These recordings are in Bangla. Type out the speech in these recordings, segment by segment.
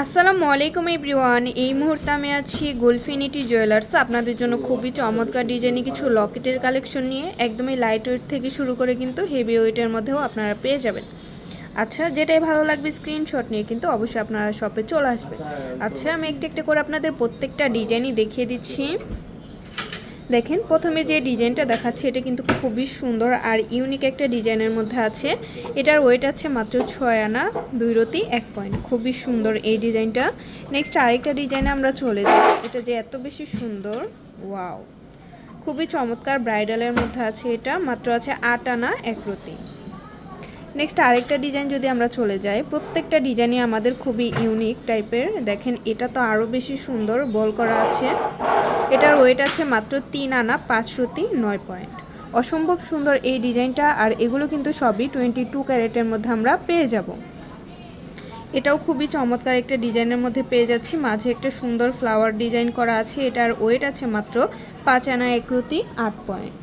আসসালামু আলাইকুম এভরিওয়ান। এই মুহূর্তে আমি আছি গোলফিনিটি জুয়েলার্স। আপনাদের জন্য খুবই চমৎকার ডিজাইনে কিছু লকেটের কালেকশন নিয়ে একদমই লাইট ওয়েট থেকে শুরু করে কিন্তু হেভি ওয়েটের মধ্যেও আপনারা পেয়ে যাবেন। আচ্ছা যেটাই ভালো লাগবে স্ক্রিনশট নিয়ে কিন্তু অবশ্যই আপনারা শপে চলে আসবেন। আচ্ছা আমি একটা একটা করে আপনাদের প্রত্যেকটা ডিজাইনই দেখিয়ে দিচ্ছি। দেখেন, প্রথমে যে ডিজাইনটা দেখাচ্ছে, এটা কিন্তু খুবই সুন্দর আর ইউনিক একটা ডিজাইনের মধ্যে আছে। এটার ওয়েট আছে মাত্র ছয় আনা, দুই রতি, এক পয়েন্ট খুবই সুন্দর এই ডিজাইনটা। নেক্সট আরেকটা ডিজাইনে আমরা চলে যাই। এটা যে এত বেশি সুন্দর ওয়াও খুবই চমৎকার ব্রাইডালের মধ্যে আছে এটা, মাত্র আছে আট আনা, এক রতি। নেক্সট আরেকটা ডিজাইন যদি আমরা চলে যাই, প্রত্যেকটা ডিজাইনই আমাদের খুবই ইউনিক টাইপের দেখেন, এটা তো আরও বেশি সুন্দর, বল করা আছে। এটার ওয়েট আছে মাত্র তিন আনা, পাঁচ রতি নয় পয়েন্ট অসম্ভব সুন্দর এই ডিজাইনটা আর এগুলো কিন্তু সবই টোয়েন্টি টু ক্যারেটের মধ্যে আমরা পেয়ে যাব। এটাও খুবই চমৎকার একটা ডিজাইনের মধ্যে পেয়ে যাচ্ছি। মাঝে একটা সুন্দর ফ্লাওয়ার ডিজাইন করা আছে। এটার ওয়েট আছে মাত্র পাঁচ আনা একরতি আট পয়েন্ট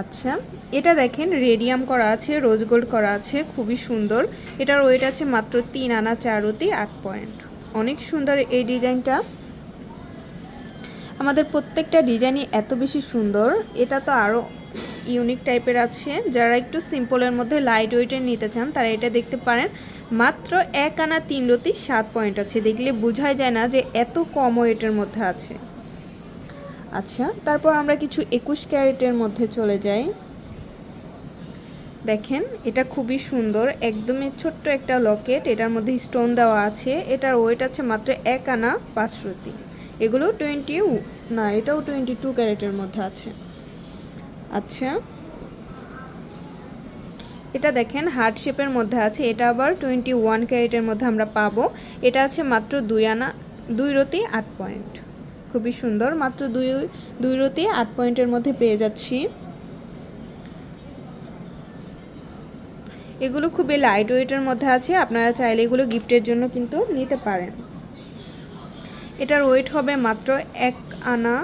আচ্ছা এটা দেখেন রেডিয়াম করা আছে রোজ গোল্ড করা আছে, খুবই সুন্দর। এটার ওয়েট আছে মাত্র তিন আনা চারতি আট পয়েন্ট অনেক সুন্দর এই ডিজাইনটা। আমাদের প্রত্যেকটা ডিজাইনই এত বেশি সুন্দর। এটা তো আরও ইউনিক টাইপের আছে। যারা একটু সিম্পলের মধ্যে লাইট ওয়েটের নিতে চান, তারা এটা দেখতে পারেন। মাত্র এক আনা তিন রতি সাত পয়েন্ট আছে। দেখলে বোঝাই যায় না যে এত কম ওয়েটের মধ্যে আছে। আচ্ছা তারপর আমরা কিছু একুশ ক্যারেটের মধ্যে চলে যাই। দেখেন, এটা খুবই সুন্দর। একদমই ছোট্ট একটা লকেট। এটার মধ্যে স্টোন দেওয়া আছে। এটার ওয়েট আছে মাত্র এক আনা পাঁচ রতি। এগুলো টোয়েন্টি না, এটাও টোয়েন্টি টু ক্যারেটের মধ্যে আছে। আচ্ছা। এটা দেখেন হার্ট শেপের মধ্যে আছে। এটা আবার টোয়েন্টি ওয়ান ক্যারেটের মধ্যে আমরা পাবো। এটা আছে মাত্র দুই আনা, দুই রতি আট পয়েন্ট। খুবই সুন্দর, মাত্র দুই দুই রতি আট পয়েন্টের মধ্যে পেয়ে যাচ্ছি। এগুলো খুবই লাইট ওয়েটের মধ্যে আছে। আপনারা চাইলে এগুলো গিফটের জন্য কিন্তু নিতে পারেন। এটার ওয়েট হবে মাত্র এক আনা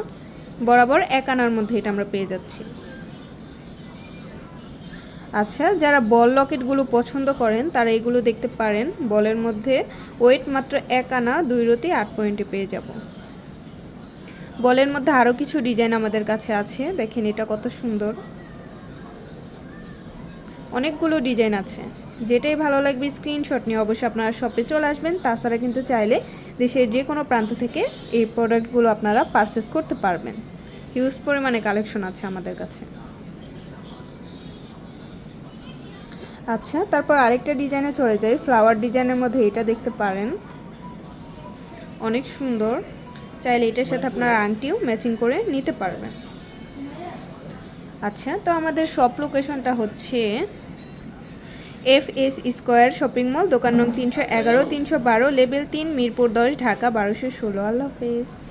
বরাবর, এক আনার মধ্যে এটা আমরা পেয়ে যাচ্ছি। আচ্ছা যারা বল লকেটগুলো পছন্দ করেন, তারা এগুলো দেখতে পারেন। বলের মধ্যে ওয়েট মাত্র এক আনা, দুই রতি, আট পয়েন্টে পেয়ে যাব। বলের মধ্যে আরও কিছু ডিজাইন আমাদের কাছে আছে। দেখেন এটা কত সুন্দর। অনেকগুলো ডিজাইন আছে। যেটাই ভালো লাগবে স্ক্রিনশট নিয়ে অবশ্যই আপনারা শপে চলে আসবেন। তাছাড়া কিন্তু চাইলে দেশের যে কোনো প্রান্ত থেকে এই প্রোডাক্টগুলো আপনারা পারচেস করতে পারবেন। হিউজ পরিমাণে কালেকশন আছে আমাদের কাছে। আচ্ছা তারপর আরেকটা ডিজাইনে চলে যাই। ফ্লাওয়ার ডিজাইনের মধ্যে এটা দেখতে পারেন। অনেক সুন্দর। চাইলে এটার সাথে আপনারা আংটিও ম্যাচিং করে নিতে পারবেন। আচ্ছা তো আমাদের শপ লোকেশনটা হচ্ছে F S square shopping mall, দোকান নং তিনশো এগারো, তিনশো বারো লেভেল তিন, মিরপুর দশ, ঢাকা বারোশো ষোলো। আল্লাহ হাফেজ।